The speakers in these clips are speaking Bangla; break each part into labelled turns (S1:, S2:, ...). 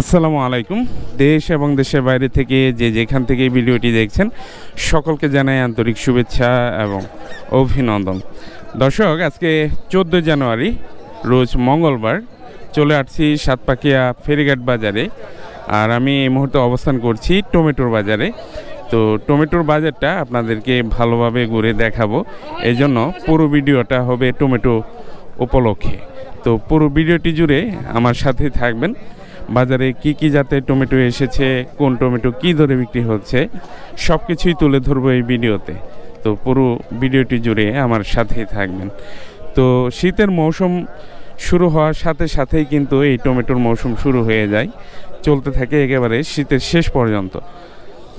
S1: আসসালামু আলাইকুম। দেশ এবং দেশের বাইরে থেকে যে যেখান থেকে ভিডিওটি দেখছেন, সকলকে জানাই আন্তরিক শুভেচ্ছা এবং অভিনন্দন। দর্শক, আজকে চোদ্দ জানুয়ারি, রোজ মঙ্গলবার চলে আসছি সাতপাকিয়া ফেরিঘাট বাজারে। আর আমি এই মুহূর্তে অবস্থান করছি টমেটোর বাজারে। তো টমেটোর বাজারটা আপনাদেরকে ভালোভাবে ঘুরে দেখাবো। এই জন্য পুরো ভিডিওটা হবে টমেটো উপলক্ষে। তো পুরো ভিডিওটি জুড়ে আমার সাথে থাকবেন। বাজারে কি কি জাতের টমেটো এসেছে, কোন টমেটো কি দরে বিক্রি হচ্ছে সব কিছুই তুলে ধরবো এই ভিডিওতে। তো পুরো ভিডিওটি জুড়ে আমার সাথেই থাকবেন। তো শীতের মৌসুম শুরু হওয়ার সাথে সাথেই কিন্তু এই টমেটোর মৌসুম শুরু হয়ে যায়, চলতে থাকে একেবারে শীতের শেষ পর্যন্ত।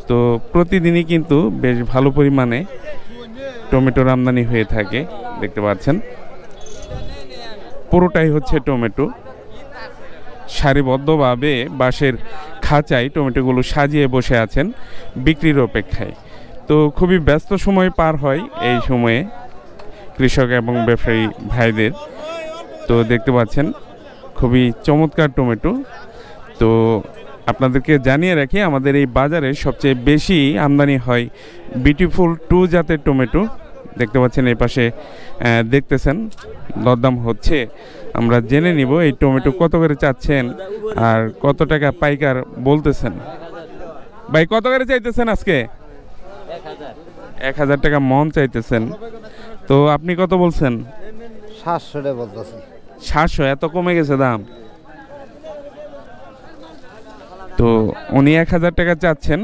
S1: তো প্রতিদিনই কিন্তু বেশ ভালো পরিমাণে টমেটোর আমদানি হয়ে থাকে, দেখতে পাচ্ছেন। পুরোটাই হচ্ছে টমেটো। সারিবদ্ধভাবে বাঁশের খাঁচায় টমেটোগুলো সাজিয়ে বসে আছেন বিক্রির অপেক্ষায়। তো খুবই ব্যস্ত সময় পার হয় এই সময়ে কৃষক এবং ব্যবসায়ী ভাইদের। তো দেখতে পাচ্ছেন, খুবই চমৎকার টমেটো। তো আপনাদেরকে জানিয়ে রাখি, আমাদের এই বাজারে সবচেয়ে বেশি আমদানি হয় বিউটিফুল টু জাতের টমেটো। দেখতে পাচ্ছেন এই পাশে দেখতেছেন দরদাম হচ্ছে। আমরা জেনে নিব এই টমেটো কত করে চাচ্ছেন আর কত টাকা পাইকার বলতেছেন। ভাই কত করে চাইতেছেন আজকে? এক হাজার টাকা মন চাইতেছেন। তো আপনি কত বলছেন?
S2: সাতশো টাকা বলতেছি।
S1: সাতশো এত কমে গেছে দাম। তো উনি এক হাজার টাকা চাচ্ছেন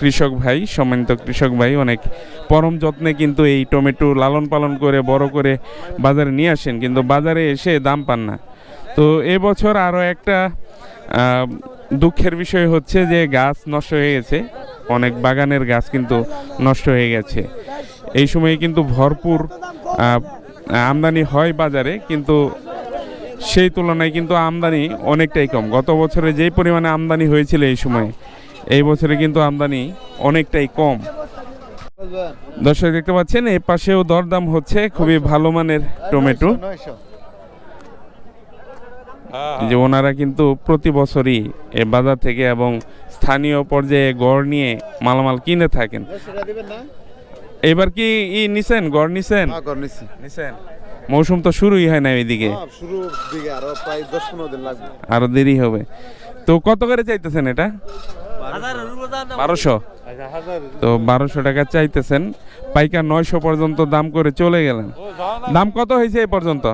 S1: কৃষক ভাই, সম্মানিত কৃষক ভাই, অনেক পরম যত্নে কিন্তু এই টমেটো লালন পালন করে, বড় করে বাজারে নিয়ে আসেন, কিন্তু বাজারে এসে দাম পান না। তো এবছর আরও একটা দুঃখের বিষয় হচ্ছে যে গাছ নষ্ট হয়ে গেছে, অনেক বাগানের গাছ কিন্তু নষ্ট হয়ে গেছে। এই সময়ে কিন্তু ভরপুর আমদানি হয় বাজারে, কিন্তু সেই তুলনায় কিন্তু আমদানি অনেকটাই কম। গত বছরে যেই পরিমাণে আমদানি হয়েছিল এই সময়ে এই বছরে কিন্তু আমদানি অনেকটাই কম। দর্শক দেখতে পাচ্ছেন এই পাশেও দরদাম হচ্ছে খুবই ভালো মানের টমেটো। যে ওনারা কিন্তু প্রতি বছরই এ বাজার থেকে এবং স্থানীয় পর্যায়ে গড় নিয়ে মালামাল কিনে থাকেন। এবার কি ই নিছেন? গড় নিছেন?
S2: হ্যাঁ
S1: নিছেন। মৌসুম তো শুরুই হয় না এদিকে
S2: হ্যাঁ, দিকে আরও প্রায় দশ পনেরো দিন লাগবে।
S1: আরও দেরি হবে। তো কত করে চাইতেছেন এটা? বারোশো? তো বারোশো টাকা চাইতেছেন। পাইকার নয়শো পর্যন্ত দাম করে চলে গেলেন। দাম কত হয়েছে এই পর্যন্ত?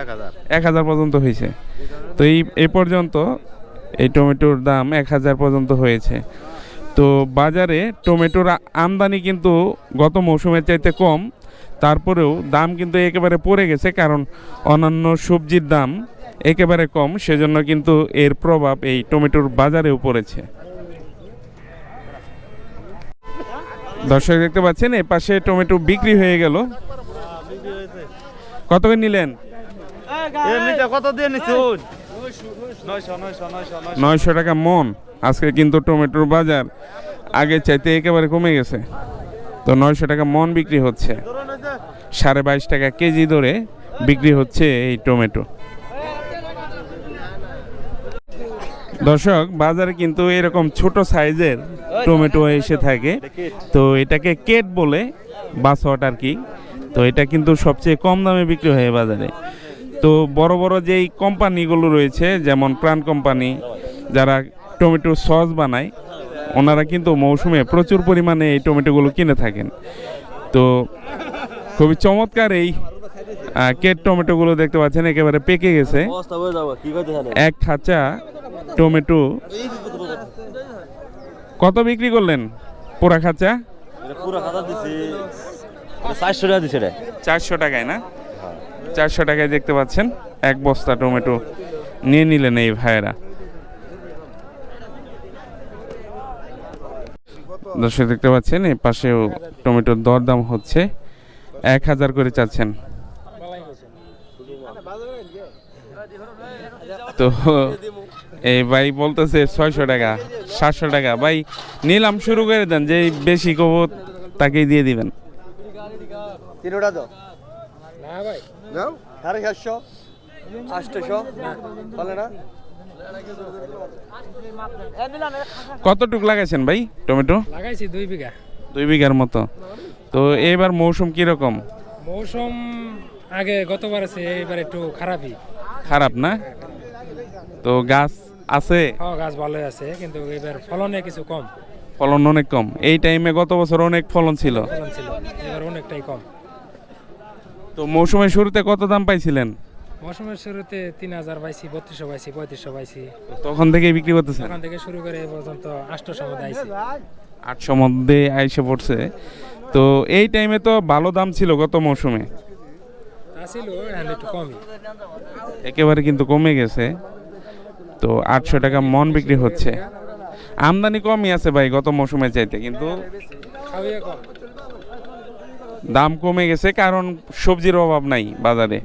S2: এক হাজার।
S1: এক হাজার পর্যন্ত হয়েছে। তো এই এ পর্যন্ত এই টমেটোর দাম এক হাজার পর্যন্ত হয়েছে। তো বাজারে টমেটোর আমদানি কিন্তু গত মৌসুমের চাইতে কম। তারপরেও দাম কিন্তু একেবারে পড়ে গেছে কারণ অন্যান্য সবজির দাম একেবারে কম সেজন্য কিন্তু এর প্রভাব এই টমেটোর বাজারেও পড়েছে। দর্শক দেখতে পাচ্ছেন এ পাশে টমেটো বিক্রি হয়ে গেল। কত করে নিলেন?
S2: কত দিয়ে নিচ্ছুন?
S1: নয়শো টাকা মন আজকে কিন্তু টমেটোর বাজার আগে চাইতে একেবারে কমে গেছে। তো নয়শো টাকা মন বিক্রি হচ্ছে। সাড়ে বাইশ টাকা কেজি ধরে বিক্রি হচ্ছে এই টমেটো। দর্শক, বাজারে কিন্তু এরকম ছোট সাইজের টমেটো এসে থাকে। তো এটাকে কেট বলে বাসট আর কি। তো এটা কিন্তু সবচেয়ে কম দামে বিক্রি হয় বাজারে। তো বড় বড় যেই কোম্পানিগুলো রয়েছে, যেমন প্রাণ কোম্পানি, যারা টমেটো সস বানায়, ওনারা কিন্তু মৌসুমে প্রচুর পরিমাণে এই টমেটোগুলো কিনে থাকেন। তো খুবই চমৎকার এই কেট টমেটোগুলো দেখতে পাচ্ছেন একেবারে পেকে গেছে। এক খাঁচা টমেটো। কত বিক্রি করলেন? পোড়া খাঁচা?
S3: চারশো টাকা রে
S1: চারশো টাকায় না? চারশো টাকায় দেখতে পাচ্ছেন এক বস্তা টমেটো নিয়ে নিলেন এই ভাইয়েরা। দর্শক দেখতে পাচ্ছেন এই পাশেও টমেটোর দরদাম হচ্ছে। এক হাজার করে চাচ্ছেন। তো এই ভাই বলতেছে ছয়শো টাকা সাতশো টাকা। ভাই নিলাম শুরু করে দেন যে বেশি কব তাকেই দিয়ে দিবেন।
S2: তিনোটা দাও। ভাই সাড়ে সাতশো আটশোশো বলে না?
S1: কতটুক লাগাইছেন ভাই টমেটো?
S4: লাগাইছি দুই বিঘা।
S1: দুই বিঘার মতো। তো এবার মৌসুম কীরকম?
S4: মৌসুম আগে গতবার আছে এইবার একটু খারাপই।
S1: খারাপ না? তো গাছ আছে?
S4: হ্যাঁ গাছ ভালোই আছে কিন্তু এবার ফলনে কিছু কম।
S1: ফলন অনেক কম। এই টাইমে গত বছর অনেক ফলন ছিল।
S4: ফলন ছিল এবার অনেকটাই কম।
S1: তো মৌসুমের শুরুতে কত দাম পাইছিলেন?
S4: মৌসুমের শুরুতে তিন হাজার পাইছি বত্রিশশো পাইছি পঁয়ত্রিশশো পাইছি।
S1: তখন থেকে বিক্রি করতেছেন?
S4: ওখান থেকে শুরু করে এ পর্যন্ত আটশোশো মধ্যে আইছি।
S1: আটশো মধ্যে আইসে পড়ছে। তো এই টাইমে তো ভালো দাম ছিল গত মৌসুমে। একেবারে কিন্তু কমে গেছে। তো আটশো টাকা মন বিক্রি হচ্ছে। আমদানি কমই আছে ভাই গত মৌসুমে চাইতে কিন্তু দাম কমে গেছে কারণ সবজির অভাব নাই বাজারে।